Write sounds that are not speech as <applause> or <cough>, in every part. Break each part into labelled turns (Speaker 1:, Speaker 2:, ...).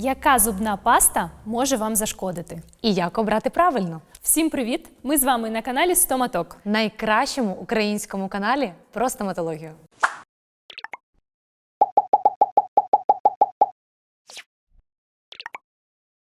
Speaker 1: Яка зубна паста може вам зашкодити?
Speaker 2: І як обрати правильно?
Speaker 1: Всім привіт! Ми з вами на каналі Стоматок.
Speaker 2: Найкращому українському каналі про стоматологію.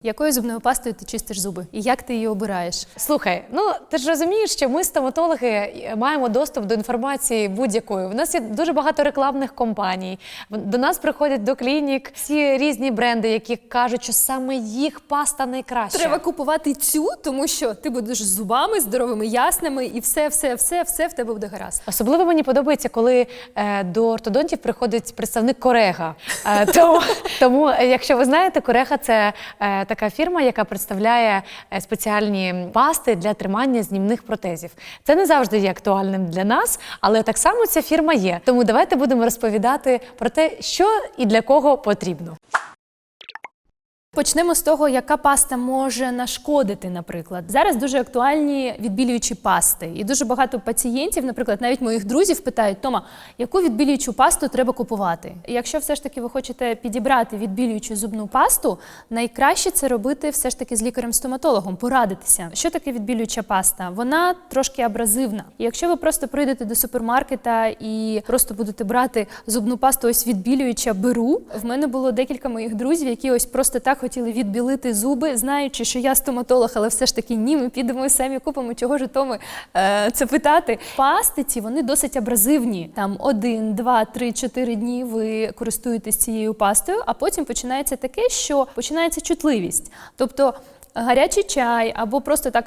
Speaker 1: Якою зубною пастою ти чистиш зуби? І як ти її обираєш?
Speaker 2: Слухай, ну ти ж розумієш, що ми, стоматологи, маємо доступ до інформації будь-якої. У нас є дуже багато рекламних компаній. До нас приходять до клінік всі різні бренди, які кажуть, що саме їх паста найкраща.
Speaker 1: Треба купувати цю, тому що ти будеш з зубами здоровими, ясними, і все, все, все, все в тебе буде гаразд.
Speaker 2: Особливо мені подобається, коли е, до ортодонтів приходить представник Корега. Е, <laughs> тому, тому, якщо ви знаєте, Корега це е, така фірма, яка представляє е, спеціальні пасти для тримання знімних протезів. Це не завжди є актуальним для нас, але так само ця фірма є. Тому давайте будемо розповідати про те, що і для кого потрібно.
Speaker 1: Почнемо з того, яка паста може нашкодити, наприклад. Зараз дуже актуальні відбілюючі пасти. І дуже багато пацієнтів, наприклад, навіть моїх друзів питають: Тома, яку відбілюючу пасту треба купувати? І Якщо все ж таки ви хочете підібрати відбілюючу зубну пасту, найкраще це робити все ж таки з лікарем-стоматологом, порадитися. Що таке відбілююча паста? Вона трошки абразивна. І якщо ви просто прийдете до супермаркета і просто будете брати зубну пасту, ось відбілююча беру. В мене було декілька моїх друзів, які ось просто так хотіли відбілити зуби, знаючи, що я стоматолог, але все ж таки ні, ми підемо самі купимо, чого ж Томи е, це питати. Пасти ці вони досить абразивні. Там один, два, три, чотири дні ви користуєтесь цією пастою, а потім починається таке, що починається чутливість. Тобто гарячий чай або просто так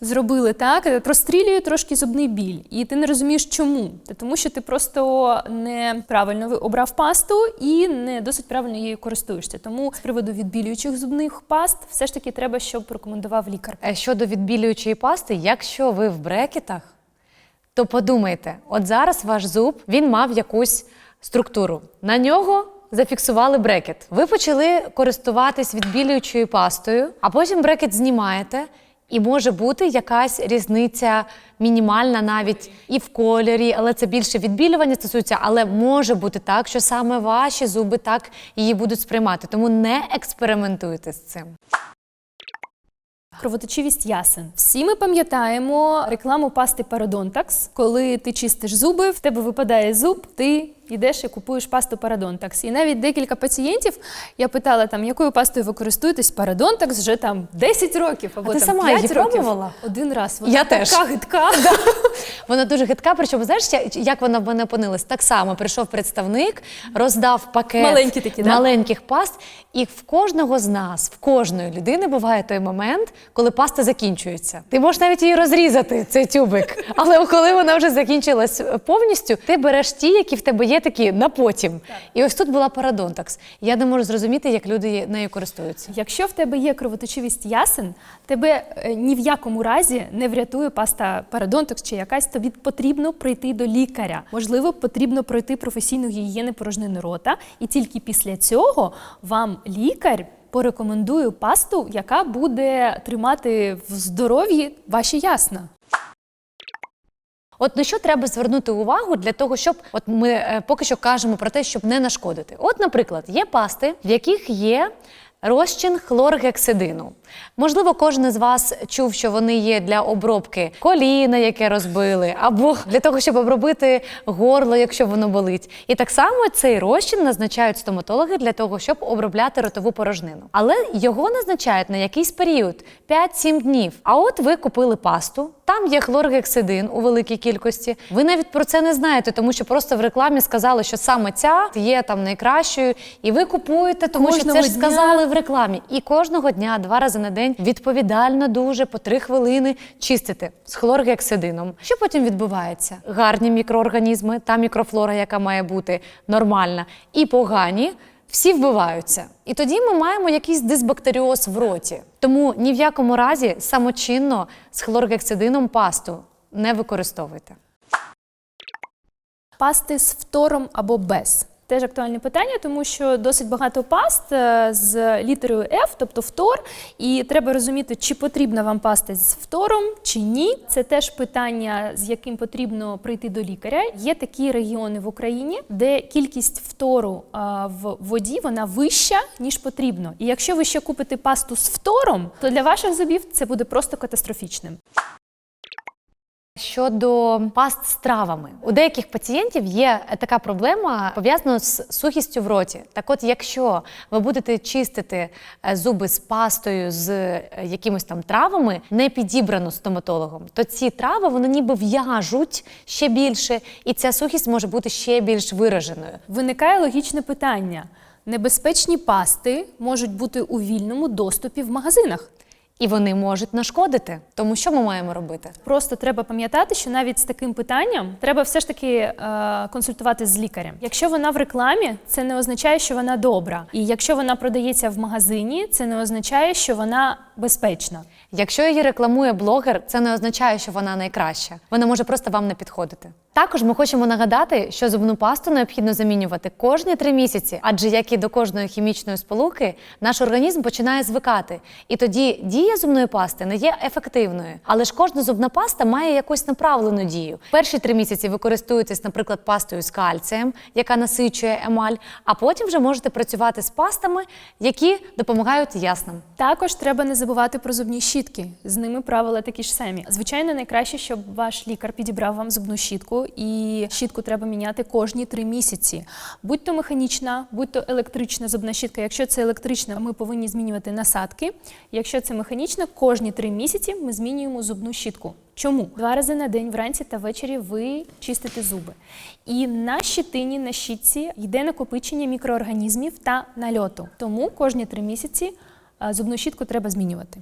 Speaker 1: зробили так, прострілює трошки зубний біль, і ти не розумієш, чому. Та Тому що ти просто неправильно ви- обрав пасту і не досить правильно її користуєшся. Тому з приводу відбілюючих зубних паст, все ж таки треба, щоб рекомендував лікар.
Speaker 2: Е, Щодо відбілюючої пасти, якщо ви в брекетах, то подумайте, от зараз ваш зуб він мав якусь структуру. На нього зафіксували брекет. Ви почали користуватись відбілюючою пастою, а потім брекет знімаєте. І може бути якась різниця мінімальна навіть і в кольорі, але це більше відбілювання стосується. Але може бути так, що саме ваші зуби так її будуть сприймати. Тому не експериментуйте з цим.
Speaker 1: Кровоточивість ясен. Всі ми пам'ятаємо рекламу пасти Парадонтакс. Коли ти чистиш зуби, в тебе випадає зуб, ти йдеш і купуєш пасту Парадонтакс. І навіть декілька пацієнтів я питала, там, якою пастою ви користуєтесь Парадонтакс вже там 10 років або
Speaker 2: ти
Speaker 1: там
Speaker 2: сама
Speaker 1: 5
Speaker 2: її
Speaker 1: років.
Speaker 2: пробувала?
Speaker 1: Один раз. Вона
Speaker 2: Я
Speaker 1: така
Speaker 2: теж.
Speaker 1: гидка. <laughs> <laughs>
Speaker 2: Вона дуже гидка, причому знаєш, як вона в мене опинилась? Так само прийшов представник, роздав пакет
Speaker 1: Маленькі такі, да?
Speaker 2: маленьких паст, і в кожного з нас, в кожної людини буває той момент, коли паста закінчується. Ти можеш навіть її розрізати, цей тюбик. Але коли вона вже закінчилась повністю, ти береш ті, які в тебе є такі на потім. І ось тут була парадонтакс. Я не можу зрозуміти, як люди нею користуються.
Speaker 1: Якщо в тебе є кровоточивість ясен, тебе е, ні в якому разі не врятує паста Парадонтокс чи якась, тобі потрібно прийти до лікаря. Можливо, потрібно пройти професійну гігієни порожнини рота, і тільки після цього вам лікар порекомендує пасту, яка буде тримати в здоров'ї ваші ясна.
Speaker 2: От на що треба звернути увагу для того, щоб от ми е, поки що кажемо про те, щоб не нашкодити. От, наприклад, є пасти, в яких є розчин хлоргексидину. Можливо, кожен із вас чув, що вони є для обробки коліна, яке розбили, або для того, щоб обробити горло, якщо воно болить. І так само цей розчин назначають стоматологи для того, щоб обробляти ротову порожнину. Але його назначають на якийсь період 5-7 днів. А от ви купили пасту, там є хлоргексидин у великій кількості. Ви навіть про це не знаєте, тому що просто в рекламі сказали, що саме ця є там найкращою, і ви купуєте, тому що це ж
Speaker 1: дня.
Speaker 2: сказали в рекламі. І кожного дня, два рази на день, відповідально дуже по три хвилини чистити з хлоргексидином. Що потім відбувається? Гарні мікроорганізми, та мікрофлора, яка має бути нормальна, і погані. Всі вбиваються, і тоді ми маємо якийсь дисбактеріоз в роті. Тому ні в якому разі самочинно з хлоргексидином пасту не використовуйте.
Speaker 1: Пасти з фтором або без. Теж актуальне питання, тому що досить багато паст е, з літерою F, тобто фтор, і треба розуміти, чи потрібна вам паста з фтором, чи ні. Це теж питання, з яким потрібно прийти до лікаря. Є такі регіони в Україні, де кількість фтору а, в воді вона вища ніж потрібно. І якщо ви ще купите пасту з фтором, то для ваших зубів це буде просто катастрофічним.
Speaker 2: Щодо паст з травами, у деяких пацієнтів є така проблема пов'язана з сухістю в роті. Так, от, якщо ви будете чистити е, зуби з пастою з е, якимось там травами, не підібрану стоматологом, то ці трави вони ніби в'яжуть ще більше, і ця сухість може бути ще більш вираженою.
Speaker 1: Виникає логічне питання: небезпечні пасти можуть бути у вільному доступі в магазинах.
Speaker 2: І вони можуть нашкодити. Тому що ми маємо робити?
Speaker 1: Просто треба пам'ятати, що навіть з таким питанням треба все ж таки е, консультувати з лікарем. Якщо вона в рекламі, це не означає, що вона добра. І якщо вона продається в магазині, це не означає, що вона безпечна.
Speaker 2: Якщо її рекламує блогер, це не означає, що вона найкраща. Вона може просто вам не підходити. Також ми хочемо нагадати, що зубну пасту необхідно замінювати кожні три місяці, адже як і до кожної хімічної сполуки, наш організм починає звикати. І тоді дія зубної пасти не є ефективною. Але ж кожна зубна паста має якусь направлену дію. Перші три місяці ви користуєтесь, наприклад, пастою з кальцієм, яка насичує емаль, а потім вже можете працювати з пастами, які допомагають яснам.
Speaker 1: Також треба не забувати про зубні щітки. З ними правила такі ж самі. Звичайно, найкраще, щоб ваш лікар підібрав вам зубну щітку, і щітку треба міняти кожні три місяці. Будь то механічна, будь то електрична зубна щітка. Якщо це електрична, ми повинні змінювати насадки. Якщо це механічна, кожні три місяці ми змінюємо зубну щітку. Чому? Два рази на день, вранці та ввечері ви чистите зуби. І на щитині, на щітці йде накопичення мікроорганізмів та нальоту. Тому кожні три місяці зубну щітку треба змінювати.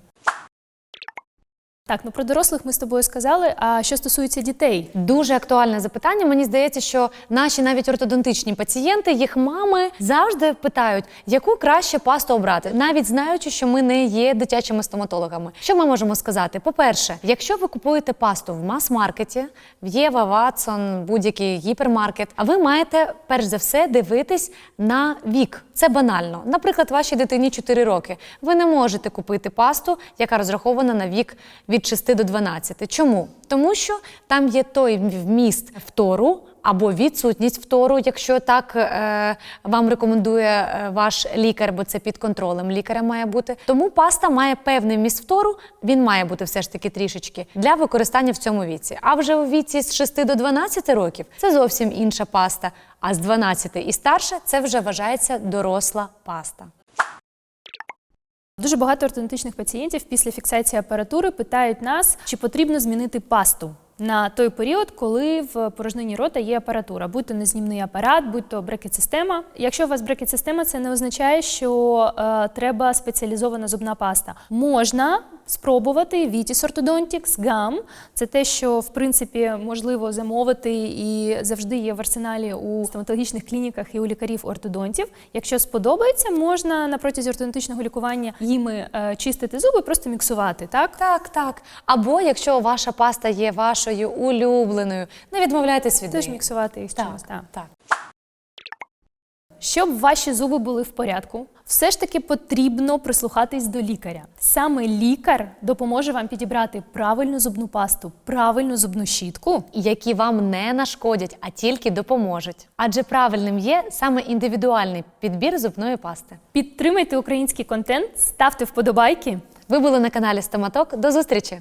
Speaker 1: Так, ну про дорослих ми з тобою сказали. А що стосується дітей,
Speaker 2: Дуже актуальне запитання. Мені здається, що наші навіть ортодонтичні пацієнти, їх мами завжди питають, яку краще пасту обрати, навіть знаючи, що ми не є дитячими стоматологами. Що ми можемо сказати? По-перше, якщо ви купуєте пасту в мас-маркеті, в Єва, Ватсон, будь-який гіпермаркет, а ви маєте перш за все дивитись на вік. Це банально. Наприклад, вашій дитині 4 роки. Ви не можете купити пасту, яка розрахована на вік від 6 до 12. Чому? Тому що там є той вміст втору або відсутність втору, якщо так е, вам рекомендує е, ваш лікар, бо це під контролем лікаря має бути. Тому паста має певний вміст втору, він має бути все ж таки трішечки для використання в цьому віці. А вже у віці з 6 до 12 років це зовсім інша паста. А з 12 і старше це вже вважається доросла паста.
Speaker 1: дуже багато ортодонтичних пацієнтів після фіксації апаратури питають нас, чи потрібно змінити пасту. На той період, коли в порожнині рота є апаратура, будь то незнімний апарат, будь то брекет-система. Якщо у вас брекет-система, це не означає, що е, треба спеціалізована зубна паста. Можна спробувати Vitis Orthodontics GAM. Це те, що в принципі можливо замовити і завжди є в арсеналі у стоматологічних клініках і у лікарів-ортодонтів. Якщо сподобається, можна на протязі ортодонтичного лікування їми е, чистити зуби, просто міксувати. Так
Speaker 2: Так, так. Або якщо ваша паста є вашою улюбленою, не відмовляйтесь від
Speaker 1: теж міксувати їх
Speaker 2: Так,
Speaker 1: чимось. Так.
Speaker 2: так.
Speaker 1: Щоб ваші зуби були в порядку, все ж таки потрібно прислухатись до лікаря. Саме лікар допоможе вам підібрати правильну зубну пасту, правильну зубну щітку.
Speaker 2: які вам не нашкодять, а тільки допоможуть. Адже правильним є саме індивідуальний підбір зубної пасти.
Speaker 1: Підтримайте український контент, ставте вподобайки.
Speaker 2: Ви були на каналі Стоматок. До зустрічі!